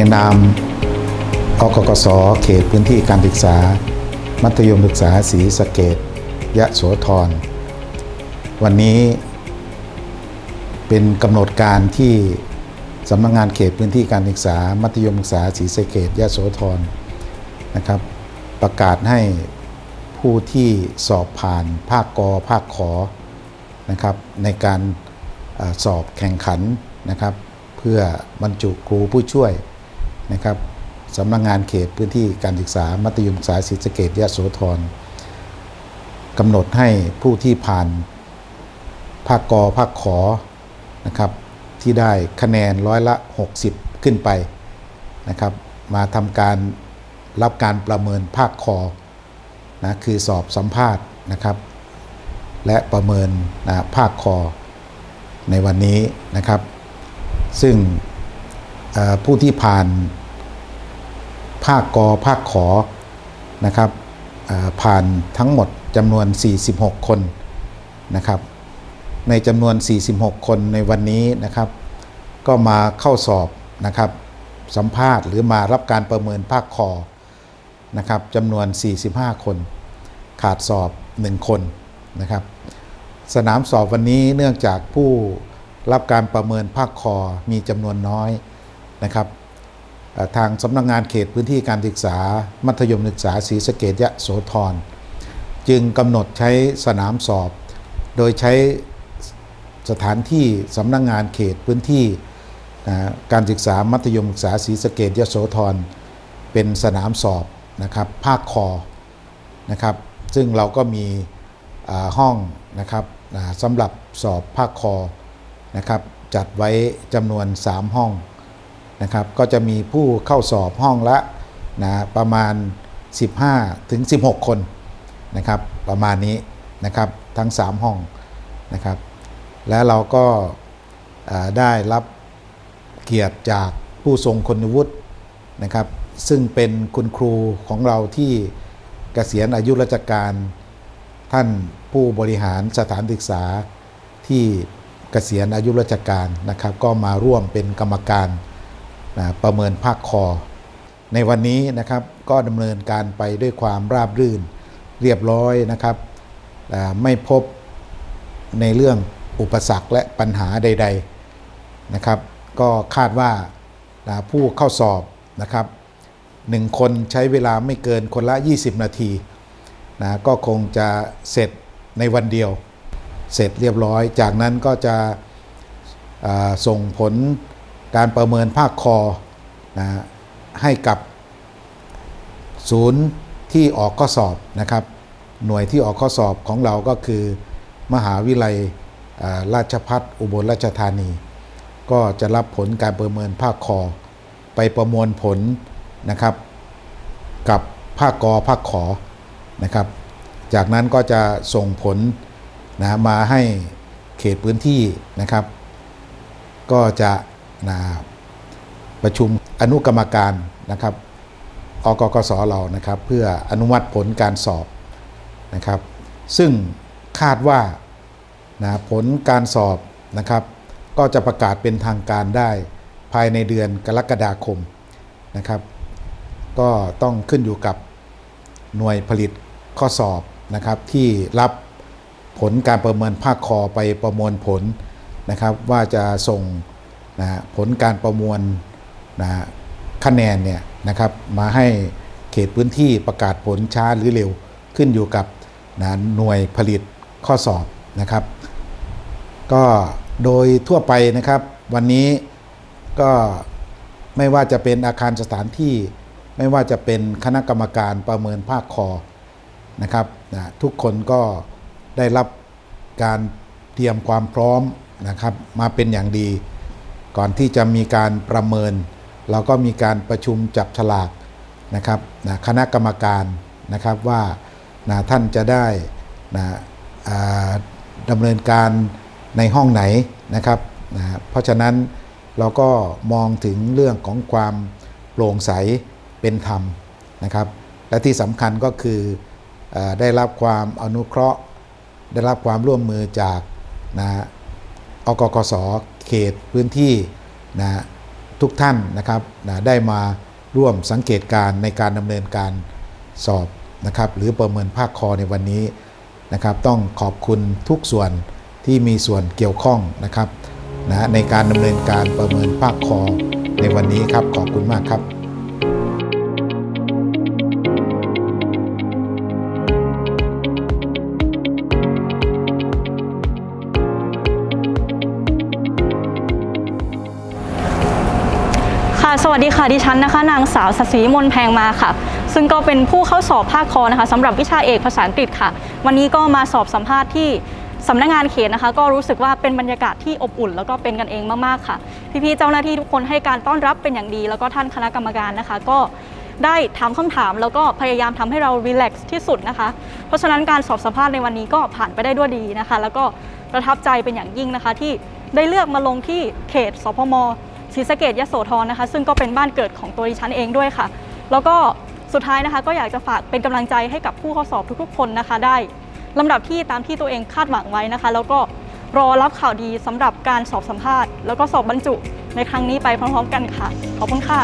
ในนามอกกสเขตพื้นที่การศึกษา มัธยมศึกษาศรีสะเกดยะโสธร วันนี้เป็นกำหนดการที่สำนักงงานเขตพื้นที่การศึกษา มัธยมศึกษาศรีสะเกดยะโสธรนะครับ ประกาศให้ผู้ที่สอบผ่านภาคกอภาคขอนะครับในการอสอบแข่งขันนะครับ เพื่อบรรจุครูผู้ช่วย นะครับสำนักงงานเขตพื้นที่การศึกษา มัธยมศึกษาศรีสะเกดยะโสธรกำหนดให้ผู้ที่ผ่านภาคกอภาคขอนะครับที่ได้คะแนนร้อยละ 60 ขึ้นไปนะครับมาทำการรับการประเมินภาคคอนะคือสอบสัมภาษณ์นะครับ และประเมินนะภาคคอในวันนี้นะครับ ซึ่งผู้ที่ผ่าน ภาคกอภาคขอนะครับผ่านทั้งหมดจำนวน 46 คนนะครับในจำนวน 46 คนในวันนี้นะครับ ก็มาเข้าสอบนะครับสัมภาษณ์หรือมารับการประเมินภาคคอนะครับจำนวน 45 คน ขาดสอบ 1 คนนะครับ สนามสอบวันนี้เนื่องจากผู้รับการประเมินภาคคอมีจำนวนน้อยนะครับ ทางสำนักงงานเขตพื้นที่การศึกษา มัธยมศึกษาศรีสะเกดยะโสธรจึงกำหนดใช้สนามสอบ โดยใช้สถานที่สำนักงงานเขตพื้นที่นะการศึกษามัธยมศึกษาศรีสะเกดยะโสธรเป็นสนามสอบนะครับภาคคอนะครับ ซึ่งเราก็มีห้องนะครับสำหรับสอบภาคคอนะครับจัดไว้จำนวน 3 ห้อง นะครับก็จะมีผู้เข้าสอบห้องละนะประมาณ 15 ถึง 16 คนนะครับประมาณนี้นะครับทั้ง 3 ห้องนะครับ และเราก็ได้รับเกียรติจากผู้ทรงคุณวุฒินะครับ ซึ่งเป็นคุณครูของเราที่เกษียณอายุราชการท่านผู้บริหารสถานศึกษาที่เกษียณอายุราชการนะครับ ก็มาร่วมเป็นกรรมการ นะประเมินภาคคอ ในวันนี้นะครับก็ดำเนินการไปด้วยความราบรื่นเรียบร้อยนะครับไม่พบในเรื่องอุปสรรคและปัญหาใด ๆนะครับ ก็คาดว่าผู้เข้าสอบนะครับหนึ่งคนใช้เวลาไม่เกินคนละ 20 นาทีนะก็คงจะเสร็จในวันเดียว เสร็จเรียบร้อย จากนั้นก็จะส่งผล การประเมินภาคคอนะให้กับศูนย์ที่ออกข้อสอบนะครับ หน่วยที่ออกข้อสอบของเราก็คือ มหาวิทยาลัยราชพัฒอุบลราชธานี ก็จะรับผลการประเมินภาคคอ ไปประมวลผลนะครับ กับภาคกอภาคขอนะครับ จากนั้นก็จะส่งผลนะมาให้เขตพื้นที่นะครับ ก็จะ นะประชุมอนุกรรมการนะครับอกกสเรานะครับ เพื่ออนุมัติผลการสอบนะครับ ซึ่งคาดว่านะผลการสอบนะครับ ก็จะประกาศเป็นทางการได้ภายในเดือนกรกฎาคมนะครับ ก็ต้องขึ้นอยู่กับหน่วยผลิตข้อสอบนะครับที่รับผลการประเมินภาคคอไปประมวลผลนะครับ ว่าจะส่ง นะผลการประมวลนะคะแนนเนี่ยนะครับมาให้เขตพื้นที่ประกาศผลช้าหรือเร็วขึ้นอยู่กับนะหน่วยผลิตข้อสอบนะครับ ก็โดยทั่วไปนะครับวันนี้ก็ไม่ว่าจะเป็นอาคารสถานที่ ไม่ว่าจะเป็นคณะกรรมการประเมินภาคคอนะครับนะทุกคนก็ได้รับการเตรียมความพร้อมนะครับมาเป็นอย่างดี ก่อนที่จะมีการประเมิน เราก็มีการประชุมจับฉลากนะครับนะคณะกรรมการนะครับว่านะท่านจะได้นะดำเนินการในห้องไหนนะครับนะเพราะฉะนั้นเราก็มองถึงเรื่องของความโปร่งใสเป็นธรรมนะครับ และที่สำคัญก็คือเออได้รับความอนุเคราะห์ ได้รับความร่วมมือจากนะอกกส เขตพื้นที่นะทุกท่านนะครับนะได้มาร่วมสังเกตการในการดำเนินการสอบนะครับหรือประเมินภาคคอในวันนี้นะครับ ต้องขอบคุณทุกส่วนที่มีส่วนเกี่ยวข้องนะครับนะในการดำเนินการประเมินภาคคอในวันนี้ครับขอบคุณมากครับ ค่ะ สวัสดีค่ะ ดิฉันนะคะ นางสาวสศิมนแพงมาค่ะ ซึ่งก็เป็นผู้เข้าสอบภาคคอนะคะสำหรับวิชาเอกภาษาอังกฤษค่ะ วันนี้ก็มาสอบสัมภาษณ์ที่สำนักงานเขตนะคะ ก็รู้สึกว่าเป็นบรรยากาศที่อบอุ่น แล้วก็เป็นกันเองมากๆค่ะ พี่ๆเจ้าหน้าที่ทุกคนให้การต้อนรับเป็นอย่างดี แล้วก็ท่านคณะกรรมการนะคะ ก็ได้ถามคำถามแล้วก็พยายามทำให้เรารีแลกซ์ที่สุดนะคะ เพราะฉะนั้นการสอบสัมภาษณ์ในวันนี้ก็ผ่านไปได้ด้วยดีนะคะ แล้วก็ประทับใจเป็นอย่างยิ่งนะคะ ที่ได้เลือกมาลงที่เขตสพม ศรีสะเกดยโสธรนะคะ ซึ่งก็เป็นบ้านเกิดของตัวดิฉันเองด้วยค่ะ แล้วก็สุดท้ายนะคะ ก็อยากจะฝากเป็นกำลังใจให้กับผู้เข้าสอบทุกๆ คนนะคะ ได้ลำดับที่ตามที่ตัวเองคาดหวังไว้นะคะ แล้วก็รอรับข่าวดีสำหรับการสอบสัมภาษณ์ แล้วก็สอบบรรจุในครั้งนี้ไปพร้อมๆ กันค่ะ ขอบคุณค่ะ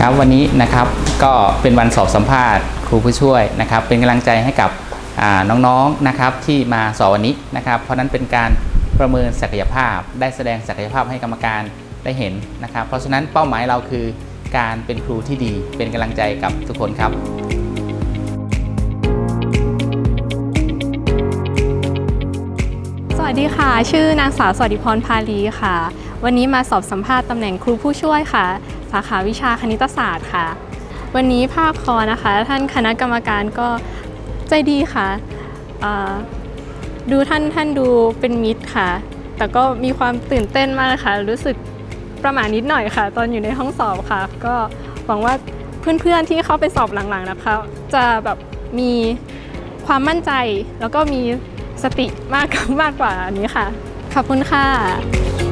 ครับวันนี้นะครับก็เป็นวันสอบสัมภาษณ์ครูผู้ช่วยนะครับ เป็นกำลังใจให้กับ น้องๆนะครับที่มาสอบวันนี้นะครับเพราะนั้นเป็นการประเมินศักยภาพ ได้แสดงศักยภาพให้กรรมการได้เห็นนะครับ เพราะฉะนั้นเป้าหมายเราคือการเป็นครูที่ดีเป็นกำลังใจกับทุกคนครับสวัสดีค่ะ ชื่อนางสาวสวัสดิพรพาลีค่ะ วันนี้มาสอบสัมภาษณ์ตำแหน่งครูผู้ช่วยค่ะ สาขาวิชาคณิตศาสตร์ค่ะ วันนี้ภาคคอนะคะ ท่านคณะกรรมการก็ ใจดีค่ะดูท่านท่านดูเป็นมิตรค่ะ แต่ก็มีความตื่นเต้นมากค่ะ รู้สึกประหมานิดหน่อยค่ะ ตอนอยู่ในห้องสอบค่ะ ก็หวังว่าเพื่อนๆที่เข้าไปสอบหลังๆนะคะ จะแบบมีความมั่นใจแล้วก็มีสติมากมากกว่านี้ค่ะ ขอบคุณค่ะ